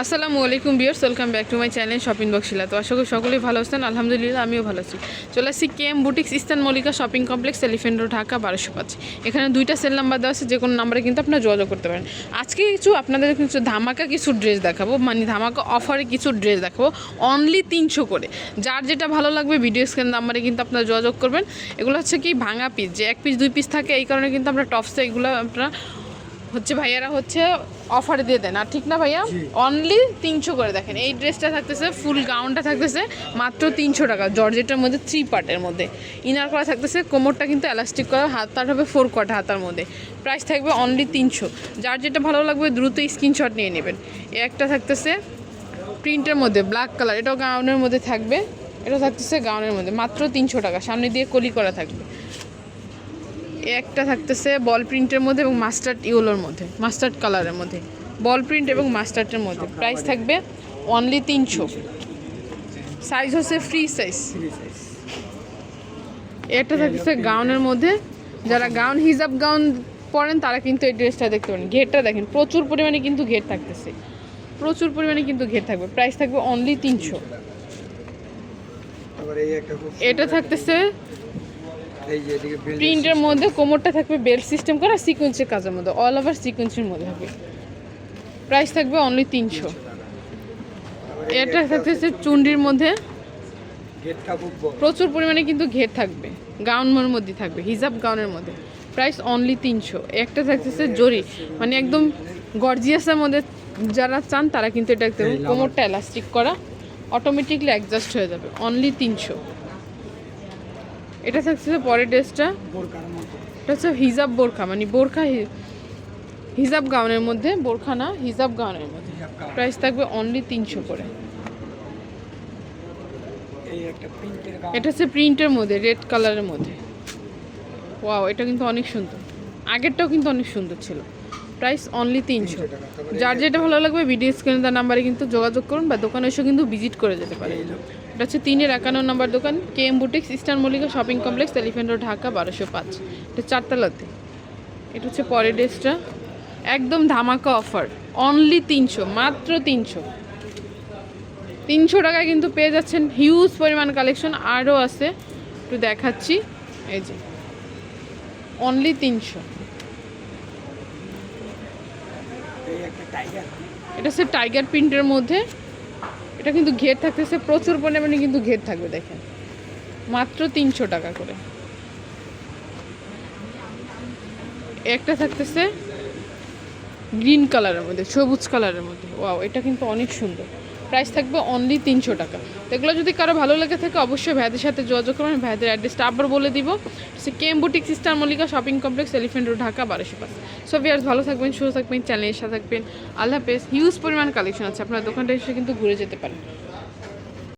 আসসালামু আলাইকুম বিয়ার্স welcome back to my channel shopping বক্সিলা তো আশা করি সকলেই ভালো আছেন, আলহামদুলিল্লাহ আমিও ভালো আছি। চলে আসছি KM boutiques Eastern Mallika shopping complex Elephant Road Dhaka, বারোশো পাঁচ। এখানে দুইটা সেল নাম্বার দেওয়া আছে যে কোনো নাম্বারে কিন্তু আপনারা যোগাযোগ করতে পারেন। আজকে কিছু আপনাদের কিছু ধামাকা কিছু ড্রেস দেখাবো মানে ধামাকা অফারে কিছু ড্রেস দেখাবো অনলি তিনশো করে। যার যেটা ভালো লাগবে, ভিডিও স্ক্রিন নাম্বারে কিন্তু আপনারা যোগাযোগ করবেন। এগুলো হচ্ছে কি, ভাঙা পিস যে এক পিস দুই পিস থাকে, এই কারণে কিন্তু আমরা টপসে এগুলো আপনারা হচ্ছে, ভাইয়ারা হচ্ছে অফারে দিয়ে দেন। আর ঠিক না ভাইয়া? অনলি তিনশো করে দেখেন। এই ড্রেসটা থাকতেছে ফুল গাউনটা থাকতেছে মাত্র তিনশো টাকা। জর্জেটের মধ্যে থ্রি পার্টের মধ্যে। ইনার করা থাকতেছে কোমরটা কিন্তু এলাস্টিক করা হাতটা হবে ফোর কোয়ার্ট হাতার মধ্যে। প্রাইস থাকবে অনলি তিনশো। যার যেটা ভালো লাগবে দ্রুত স্ক্রিনশট নিয়ে নেবেন। এ একটা থাকতেছে প্রিন্টের মধ্যে ব্ল্যাক কালার এটাও গাউনের মধ্যে থাকবে। এটা থাকতেছে গাউনের মধ্যে মাত্র তিনশো টাকা। সামনে দিয়ে কলি করা থাকবে। একটা থাকতেছে বল প্রিন্টের মধ্যে এবং মাস্টার্ড ইউলোর মধ্যে মাস্টার্ড কালারের মধ্যে। বল প্রিন্ট এবং মাস্টার্ডের মধ্যে। প্রাইস থাকবে অনলি তিনশো। সাইজ হচ্ছে ফ্রি সাইজ একটা থাকতেছে গাউনের মধ্যে। যারা গাউন হিজাব গাউন পরেন তারা কিন্তু এই ড্রেসটা দেখতে পারেন। ঘেরটা দেখেন প্রচুর পরিমাণে কিন্তু ঘের থাকতেছে। প্রচুর পরিমাণে কিন্তু ঘের থাকবে। প্রাইস থাকবে অনলি তিনশো। এটা থাকতেছে প্রিন্টের মধ্যে কোমরটা থাকবে বেল্ট সিস্টেম করা সিকোয়েন্সের কাজের মধ্যে অল ওভার সিকোয়েন্সের মধ্যে হবে। প্রাইস থাকবে অনলি তিনশো। এটা থাকতেছে চুন্ডির মধ্যে। প্রচুর পরিমাণে কিন্তু ঘের থাকবে গাউনের মধ্যে থাকবে হিজাব গাউনের মধ্যে। প্রাইস অনলি তিনশো। একটা থাকতেছে জরি মানে একদম গর্জিয়াসের মধ্যে যারা চান তারা কিন্তু এটা একদম কোমরটা এলাস্টিক করা অটোমেটিকলি অ্যাডজাস্ট হয়ে যাবে অনলি তিনশো। এটা থাকতেছে পরের ড্রেসটা। এটা হচ্ছে হিজাব বোরখা মানে বোরখা হিজাব গাউনের মধ্যে বোরখা না হিজাব গাউনের মধ্যে। প্রাইস থাকবে অনলি তিনশো করে। এটা হচ্ছে প্রিন্টের মধ্যে রেড কালারের মধ্যে। ওয়াও এটা কিন্তু অনেক সুন্দর। আগেরটাও কিন্তু অনেক সুন্দর ছিল। প্রাইস অনলি তিনশো। যার যেটা ভালো লাগবে ভিডিও স্ক্রিনে তার নাম্বারে কিন্তু যোগাযোগ করুন বা দোকানে এসে কিন্তু ভিজিট করে যেতে পারেন। এটা হচ্ছে তিনের একান্ন নম্বর দোকান, K M boutiques, Eastern Mallika shopping complex, Elephant Road, Dhaka, বারোশো পাঁচ। এটা চারতলাতে। এটা হচ্ছে পরের ড্রেসটা। একদম ধামাকা অফার। অনলি তিনশো, মাত্র তিনশো। তিনশো টাকায় কিন্তু পেয়ে যাচ্ছেন হিউজ পরিমাণ কালেকশন আরও আছে। একটু দেখাচ্ছি। এই যে। অনলি তিনশো। এটা হচ্ছে টাইগার প্রিন্টের মধ্যে। এটা কিন্তু ঘের থাকতেছে, প্রচুর পরিমাণে কিন্তু ঘের থাকবে, দেখেন। মাত্র তিনশো টাকা করে। একটা থাকতেছে গ্রিন কালারের মধ্যে, সবুজ কালারের মধ্যে। ওয়াও, এটা কিন্তু অনেক সুন্দর। প্রাইস থাকবে অনলি তিনশো টাকা। তো এগুলো যদি কারও ভালো লেগে থাকে, অবশ্যই ভাইদের সাথে যোগাযোগ করবেন ভাইদের অ্যাড্রেসটা আবার বলে দিব। সে কেম boutique sister Mallika shopping complex Elephant Road Dhaka, বারোশো পাঁচ। সো ভিয়ার্স ভালো থাকবেন, সুস্থ থাকবেন চ্যানেল সাথে থাকবেন। আল্লাহ পেস হিউজ পরিমাণ কালেকশন আছে। আপনার দোকানটা এসে কিন্তু ঘুরে যেতে পারেন।